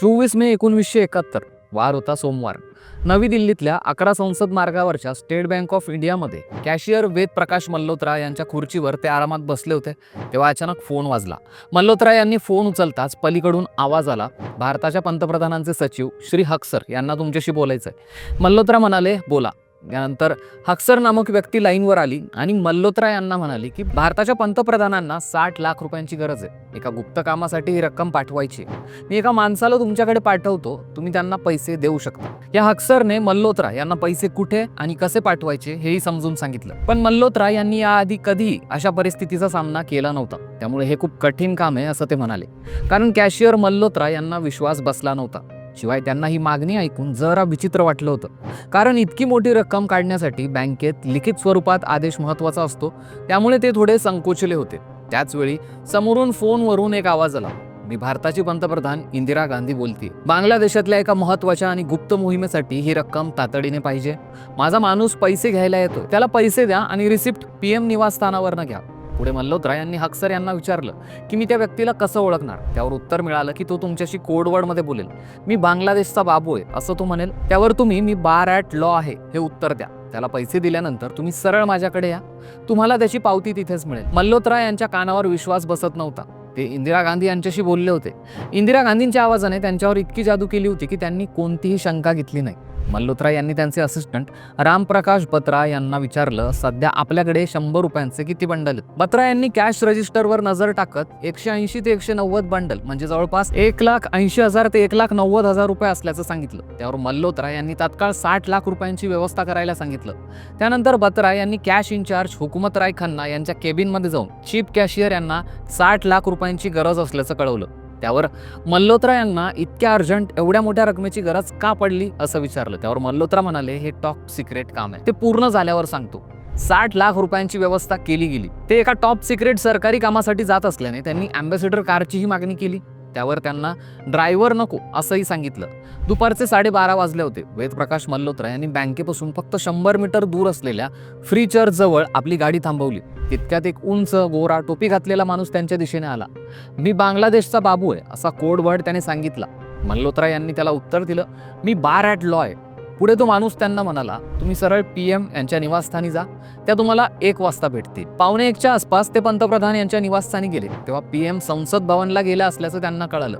चोवीस मे एकोणवीसशे एकाहत्तर वार होता सोमवार. नवी दिल्लीतल्या अकरा संसद मार्गावरच्या स्टेट बँक ऑफ इंडियामध्ये कॅशियर वेद प्रकाश मल्होत्रा यांच्या खुर्चीवर ते आरामात बसले होते तेव्हा अचानक फोन वाजला. मल्होत्रा यांनी फोन उचलताच पलीकडून आवाज आला. भारताच्या पंतप्रधानांचे सचिव श्री हक्सर यांना तुमच्याशी बोलायचं आहे मल्होत्रा म्हणाले बोला यानंतर हक्सर नामक व्यक्ती लाईनवर आली आणि मल्होत्रा यांना म्हणाली की भारताच्या पंतप्रधानांना साठ लाख रुपयांची गरज आहे. एका गुप्त कामासाठी ही रक्कम पाठवायची मी एका माणसाला तुमच्याकडे पाठवतो तुम्ही त्यांना पैसे देऊ शकता. या हक्सरने मल्होत्रा यांना पैसे कुठे आणि कसे पाठवायचे हेही समजून सांगितलं. पण मल्लोत्रा यांनी याआधी कधीही अशा परिस्थितीचा सामना केला नव्हता. त्यामुळे हे खूप कठीण काम आहे असं ते म्हणाले. कारण कॅशियर मल्लोत्रा यांना विश्वास बसला नव्हता. शिवाय त्यांना ही मागणी ऐकून जरा विचित्र वाटलं होतं. कारण इतकी मोठी रक्कम काढण्यासाठी बँकेत लिखित स्वरूपात आदेश महत्त्वाचा असतो. त्यामुळे ते थोडे संकोचले होते. त्याचवेळी समोरून फोनवरून एक आवाज आला. मी भारताची पंतप्रधान इंदिरा गांधी बोलते बांगलादेशातल्या एका महत्त्वाच्या आणि गुप्त मोहिमेसाठी ही रक्कम तातडीने पाहिजे. माझा माणूस पैसे घ्यायला येतो त्याला पैसे द्या आणि रिसिप्ट पी एम निवासस्थानावरनं घ्या. पुढे मल्होत्रा यांनी हक्सर यांना विचारलं की मी त्या व्यक्तीला कसं ओळखणार? त्यावर उत्तर मिळालं की तो तुमच्याशी कोडवर्डमध्ये बोलेल. मी बांगलादेशचा बाबू आहे असं तो म्हणेल. त्यावर तुम्ही मी बार ॲट लॉ आहे हे उत्तर द्या. त्याला पैसे दिल्यानंतर तुम्ही सरळ माझ्याकडे या. तुम्हाला त्याची पावती तिथेच मिळेल. मल्होत्रा यांच्या कानावर विश्वास बसत नव्हता. ते इंदिरा गांधी यांच्याशी बोलले होते. इंदिरा गांधींच्या आवाजाने त्यांच्यावर इतकी जादू केली होती की त्यांनी कोणतीही शंका घेतली नाही. मल्होत्रा यांनी त्यांचे असिस्टंट रामप्रकाश बत्रा यांना विचारलं सध्या आपल्याकडे शंभर रुपयांचे किती बंडल आहेत? बत्रा यांनी कॅश रजिस्टरवर नजर टाकत एकशे ऐंशी ते एकशे नव्वद बंडल म्हणजे जवळपास एक लाख ऐंशी हजार ते एक लाख नव्वद हजार रुपये असल्याचं सांगितलं. त्यावर मल्होत्रा यांनी तात्काळ साठ लाख रुपयांची व्यवस्था करायला सांगितलं. त्यानंतर बत्रा यांनी कॅश इन्चार्ज हुकुमत राय खन्ना यांच्या केबिनमध्ये जाऊन चीफ कॅशियर यांना साठ लाख रुपयांची गरज असल्याचं कळवलं. त्यावर मल्होत्रा यांना इतक्या अर्जंट एवढ्या मोठ्या रकमेची गरज का पडली असं विचारलं. त्यावर मल्होत्रा म्हणाले हे टॉप सिक्रेट काम आहे. ते पूर्ण झाल्यावर सांगतो. साठ लाख रुपयांची व्यवस्था केली गेली. ते एका टॉप सिक्रेट सरकारी कामासाठी जात असल्याने त्यांनी अँबॅसेडर कारचीही मागणी केली. त्यावर त्यांना ड्रायव्हर नको असंही सांगितलं. दुपारचे साडेबारा वाजले होते. वेदप्रकाश मल्होत्रा यांनी बँकेपासून फक्त शंभर मीटर दूर असलेल्या फ्री चर्च जवळ आपली गाडी थांबवली. तितक्यात एक उंच गोरा टोपी घातलेला माणूस त्यांच्या दिशेने आला. मी बांगलादेशचा बाबू आहे असा कोड वर्ड त्याने सांगितला. मल्होत्रा यांनी त्याला उत्तर दिलं मी बार ॲट लॉ आहे पुढे तो माणूस त्यांना म्हणाला तुम्ही सरळ पी एम यांच्या निवासस्थानी जा. त्या तुम्हाला एक वाजता भेटतील. पावणे एकच्या आसपास ते पंतप्रधान यांच्या निवासस्थानी गेले. तेव्हा पी एम संसद भवनला गेला असल्याचं त्यांना कळालं.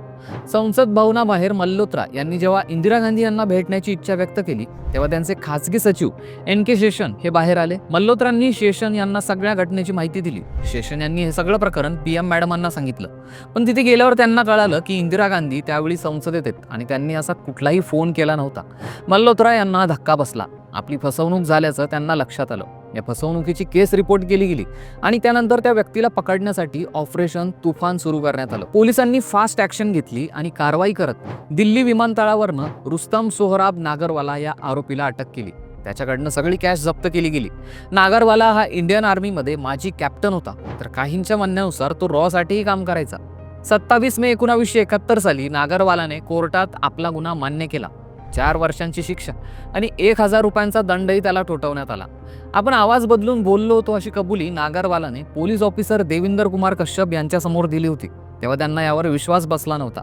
संसद भवनाबाहेर मल्होत्रा यांनी जेव्हा इंदिरा गांधी यांना भेटण्याची इच्छा व्यक्त केली तेव्हा त्यांचे खासगी सचिव एन के शेषन हे बाहेर आले. मल्होत्रांनी शेषन यांना सगळ्या घटनेची माहिती दिली. शेषन यांनी हे सगळं प्रकरण पी एम मॅडमांना सांगितलं. पण तिथे गेल्यावर त्यांना कळालं की इंदिरा गांधी त्यावेळी संसदेत आहेत आणि त्यांनी असा कुठलाही फोन केला नव्हता. मल्होत्रा यांना धक्का बसला. आपली फसवणूक झाल्याचं त्यांना लक्षात आलं. या फसवणुकीची केस रिपोर्ट केली गेली आणि त्यानंतर त्या व्यक्तीला पकडण्यासाठी ऑपरेशन तुफान सुरू करण्यात आलं. पोलिसांनी फास्ट ॲक्शन घेतली आणि कारवाई करत दिल्ली विमानतळावरनं रुस्तम सोहराब नागरवाला या आरोपीला अटक केली. त्याच्याकडनं सगळी कॅश जप्त केली गेली. नागरवाला हा इंडियन आर्मीमध्ये माजी कॅप्टन होता. तर काहींच्या म्हणण्यानुसार तो रॉसाठीही काम करायचा. सत्तावीस मे एकोणावीसशे एकाहत्तर साली नागरवालाने कोर्टात आपला गुन्हा मान्य केला. चार वर्षांची शिक्षा आणि एक हजार रुपयांचा दंडही त्याला ठोठवण्यात आला. आपण आवाज बदलून बोललो होतो अशी कबुली नागरवालाने पोलीस ऑफिसर देविंदर कुमार कश्यप यांच्यासमोर दिली होती. तेव्हा त्यांना यावर विश्वास बसला नव्हता.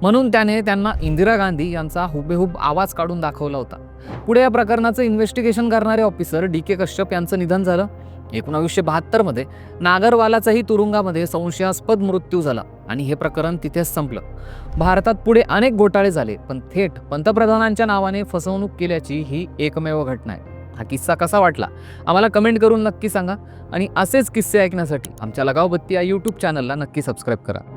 म्हणून त्याने त्यांना इंदिरा गांधी यांचा हुबेहूब आवाज काढून दाखवला होता. पुढे या प्रकरणाचं इन्व्हेस्टिगेशन करणारे ऑफिसर डी के कश्यप यांचं निधन झालं. एकोणावीसशे बहात्तरमध्ये नागरवालाचाही तुरुंगामध्ये संशयास्पद मृत्यू झाला. आणि हे प्रकरण तिथेच संपलं. भारतात पुढे अनेक घोटाळे झाले पण थेट पंतप्रधानांच्या नावाने फसवणूक केल्याची ही एकमेव घटना आहे. हा किस्सा कसा वाटला? आम्हाला कमेंट करून नक्की सांगा. आणि असेच किस्से ऐकण्यासाठी आमच्या लगावबत्ती या यूट्यूब चॅनलला नक्की सबस्क्राईब करा.